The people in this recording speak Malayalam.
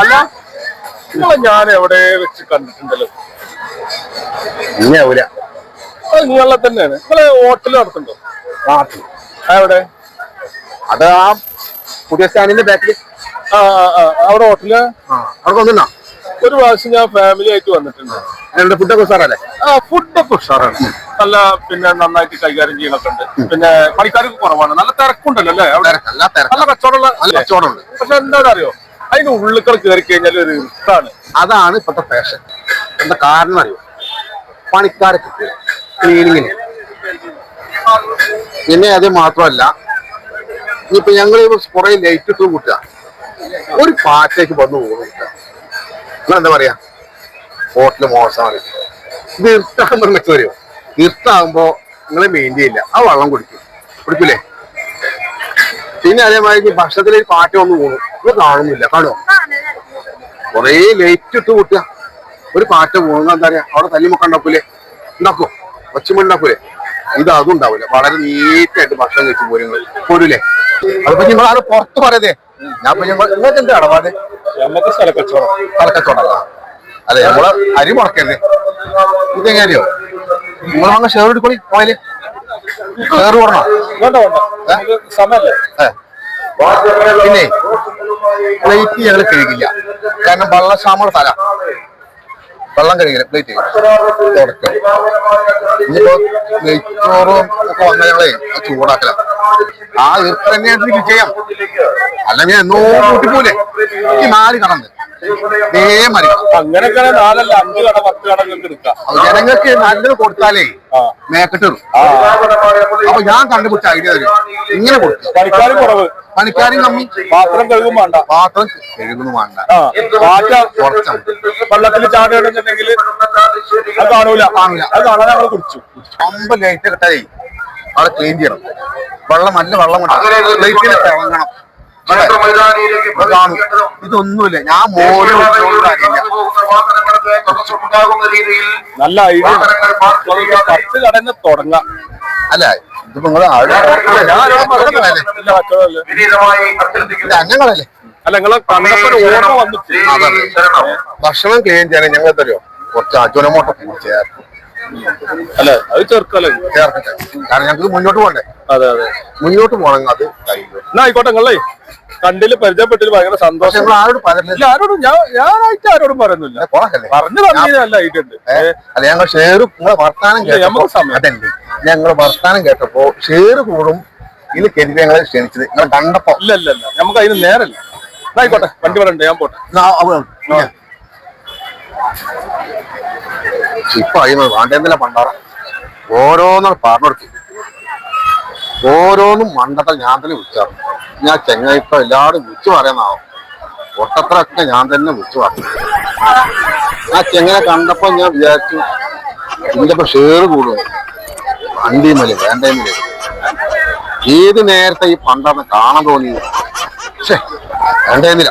അല്ല നിങ്ങളെ ഞാൻ എവിടെ വെച്ച് കണ്ടിട്ടുണ്ടല്ലോ? ഇനി ആവൂല. അത് നിങ്ങളെ തന്നെയാണ്. നിങ്ങളെ ഹോട്ടൽ നടത്തുന്നുണ്ടോ? നാട്ടിൽ. ആ, എവിടെ? അത് ആ പുതിയ സ്റ്റാൻഡിന്റെ ബാക്കിൽ ആ ആ, ആ. അവിടെ ഹോട്ടൽ ആ അവിടെ കൊണ്ടുവന്നോ. ഒരു പ്രാവശ്യം ഞാൻ ഫാമിലി ആയിട്ട് വന്നിട്ടുണ്ട്. എന്റെ ഫുഡൊക്കെ ഉഷാറല്ലേ? ആ ഫുഡൊക്കെ ഉഷാറാണ്. നല്ല പിന്നെ നന്നായിട്ട് കൈകാര്യം ചെയ്യണൊക്കെ ഉണ്ട്. പിന്നെ പണിക്കാർക്ക് കുറവാണ്. നല്ല തിരക്കുണ്ടല്ലോ അല്ലേ അവിടെ? തിരക്ക് നല്ല കച്ചവടമുള്ള നല്ല കച്ചവടമുണ്ട്. പക്ഷെ എന്താ അറിയോ? അതിന് ഉള്ളിക്കൾ കയറി കഴിഞ്ഞാൽ ഒരു ഇഷ്ടമാണ് അതാണ് ഇപ്പോഴത്തെ ഫാഷൻ എന്താ കാരണം അറിയോ? പണിക്കാരെ കിട്ടില്ല ക്ലീനിങ്ങിന് പിന്നെ അത് മാത്രമല്ല ഇപ്പൊ ഞങ്ങൾ കുറെ ലൈറ്റ് ഇട്ട് കൂട്ടുക. ഒരു പാറ്റേക്ക് വന്നു പോകുന്നു നിങ്ങൾ എന്താ പറയാ? ഹോട്ടൽ മോശമാണ്. ഇത് ഇരുട്ടാകുമ്പോൾ മെച്ച വരുമോ നിങ്ങളെ മെയിൻ ചെയ്യില്ല. ആ വെള്ളം കുടിക്കും. കുടിക്കില്ലേ പിന്നെ അതേമാതിരി ഭക്ഷണത്തിൽ ഒരു പാറ്റ വന്ന് പോകും ഇത് കാണുന്നില്ല. കാണോ കൊറേ ലൈറ്റ് ഇട്ട് കൂട്ടുക. ഒരു പാറ്റ പോകുന്ന എന്താ പറയാ? അവിടെ തല്ലിമുക്ക ഉണ്ടാക്കൂലേ? ഉണ്ടാക്കോ? ഒച്ചമുണ്ടാക്കൂലേ ഇത് അതും ഉണ്ടാവില്ല. വളരെ നീറ്റായിട്ട് ഭക്ഷണം കഴിച്ചു പോരുങ്ങൾ പോരൂലേ? അതിപ്പോ നിങ്ങൾ ആരും പുറത്ത് പറയതേ ഞാൻ ഇപ്പൊ ഞങ്ങൾ നിങ്ങൾക്ക് എന്താ അടവാതെ നമുക്ക് സ്ഥല തലക്കച്ചവടല്ല നമ്മൾ അരി മുടക്കരുത് ഇതെങ്ങനെയോ നിങ്ങൾ വന്ന ഷെയർ എടുക്കണി പോയാൽ ഷെയർ പറഞ്ഞോ വേണ്ട വേണ്ട. നമുക്ക് സമയല്ലേ. പിന്നെ പ്ലേറ്റ് ഞങ്ങൾ കഴുകില്ല. കാരണം വെള്ളക്ഷാമുള്ള സ്ഥല. വെള്ളം കഴുകില്ല പ്ലേറ്റ് തുടക്കം ഇനിയിപ്പോ നെയ്ച്ചോറും ഒക്കെ വന്ന ഞങ്ങളെ അത് ചൂടാക്കല. ആ ഈർപ്പ് തന്നെ ചെയ്യാം അല്ലെങ്കിൽ എന്നോ കൂട്ടിപ്പോലെ ഈ നാല് കടന്ന് അങ്ങനെയൊക്കെ നാലല്ല അഞ്ച് കട പത്ത് കട നിങ്ങൾക്ക് എടുക്കാം. ജനങ്ങൾക്ക് നല്ലത് കൊടുത്താലേ. മേക്കിട്ട് അപ്പൊ ഞാൻ കണ്ടുപിടിച്ച ഐഡിയ തരും. ഇങ്ങനെ കൊടുക്കുക പണിക്കാരും കുറവ്. പണിക്കാരും കമ്മി. പാത്രം കഴുകും വേണ്ട. പാത്രം കഴുകുന്നു വേണ്ട. പാറ്റ വെള്ളത്തിൽ ചാടുകയാണെന്നുണ്ടെങ്കിൽ അത് കാണൂല. കാണില്ല. അത് കാണാൻ ഞങ്ങൾ കുടിച്ചു. അമ്പ ലൈറ്റ് കിട്ടാതെ അവിടെ ക്ലീൻ ചെയ്യണം. വെള്ളം നല്ല വെള്ളം ലൈറ്റിനെ ഇതൊന്നുമില്ല. ഞാൻ നല്ല ഐഡിയ. പത്ത് കടന്ന് തുടങ്ങാം. അല്ല ഇത് നിങ്ങൾ ഞങ്ങളല്ലേ? അല്ല നിങ്ങളെ ഓർമ്മ. ഭക്ഷണം ക്ലീൻ ചെയ്യാൻ ഞങ്ങൾ തരുമോ കുറച്ച് അജുനമോട്ട ചേർക്കും അല്ലെ അത് ചേർക്കട്ടെ കാരണം ഞങ്ങൾക്ക് മുന്നോട്ട് പോകണ്ടേ? അതെ അതെ. മുന്നോട്ട് പോകണം അത് എന്നാ ആയിക്കോട്ടെ നിങ്ങളേ. കണ്ടിൽ പരിചയപ്പെട്ടിൽ ഭയങ്കര സന്തോഷം. ആരോട് പറഞ്ഞില്ല ഇല്ല ആരോടും ഞാൻ ഞാനായിട്ട് ആരോടും പറയുന്നില്ല. പറഞ്ഞു നല്ല ഐഡിയ അല്ല ഞങ്ങൾ ഷെയർ നിങ്ങളെ വർത്താനം കേട്ടപ്പോ. അതല്ലേ. ഞങ്ങൾ വർത്താനം കേട്ടപ്പോ ഷെയർ കൂടും. ഇത് കരുതി ഞങ്ങളെ ക്ഷണിച്ചത്. ഞങ്ങൾ കണ്ടപ്പോ ഇല്ല ഇല്ല ഇല്ല. നമുക്ക് അതിന് നേരല്ല. ആയിക്കോട്ടെ വണ്ടി പറയണ്ടേ ഞാൻ പോട്ടെ. ഇപ്പൊ അയ്യോ വേണ്ടെന്നില്ല പണ്ടാറ ഓരോന്നും പറഞ്ഞെടുത്തു ഓരോന്നും മണ്ടത്തെ ഞാൻ തന്നെ വിളിച്ചാറ് ഞാൻ ചെങ്ങായിപ്പോ എല്ലാവരും വിളിച്ചു പറയുന്നാവും ഒട്ടത്രയൊക്കെ ഞാൻ തന്നെ വിളിച്ചു പറഞ്ഞു ആ ചെങ്ങനെ കണ്ടപ്പോ ഞാൻ വിചാരിച്ചു ഇതിന്റെ ഇപ്പൊ ഷെയർ കൂടും. വണ്ടിയുമല്ലേ വേണ്ടെന്നില്ലേ ഏത് നേരത്തെ ഈ പണ്ടെന്ന് കാണാൻ തോന്നി? പക്ഷേ വേണ്ടെന്നില്ല.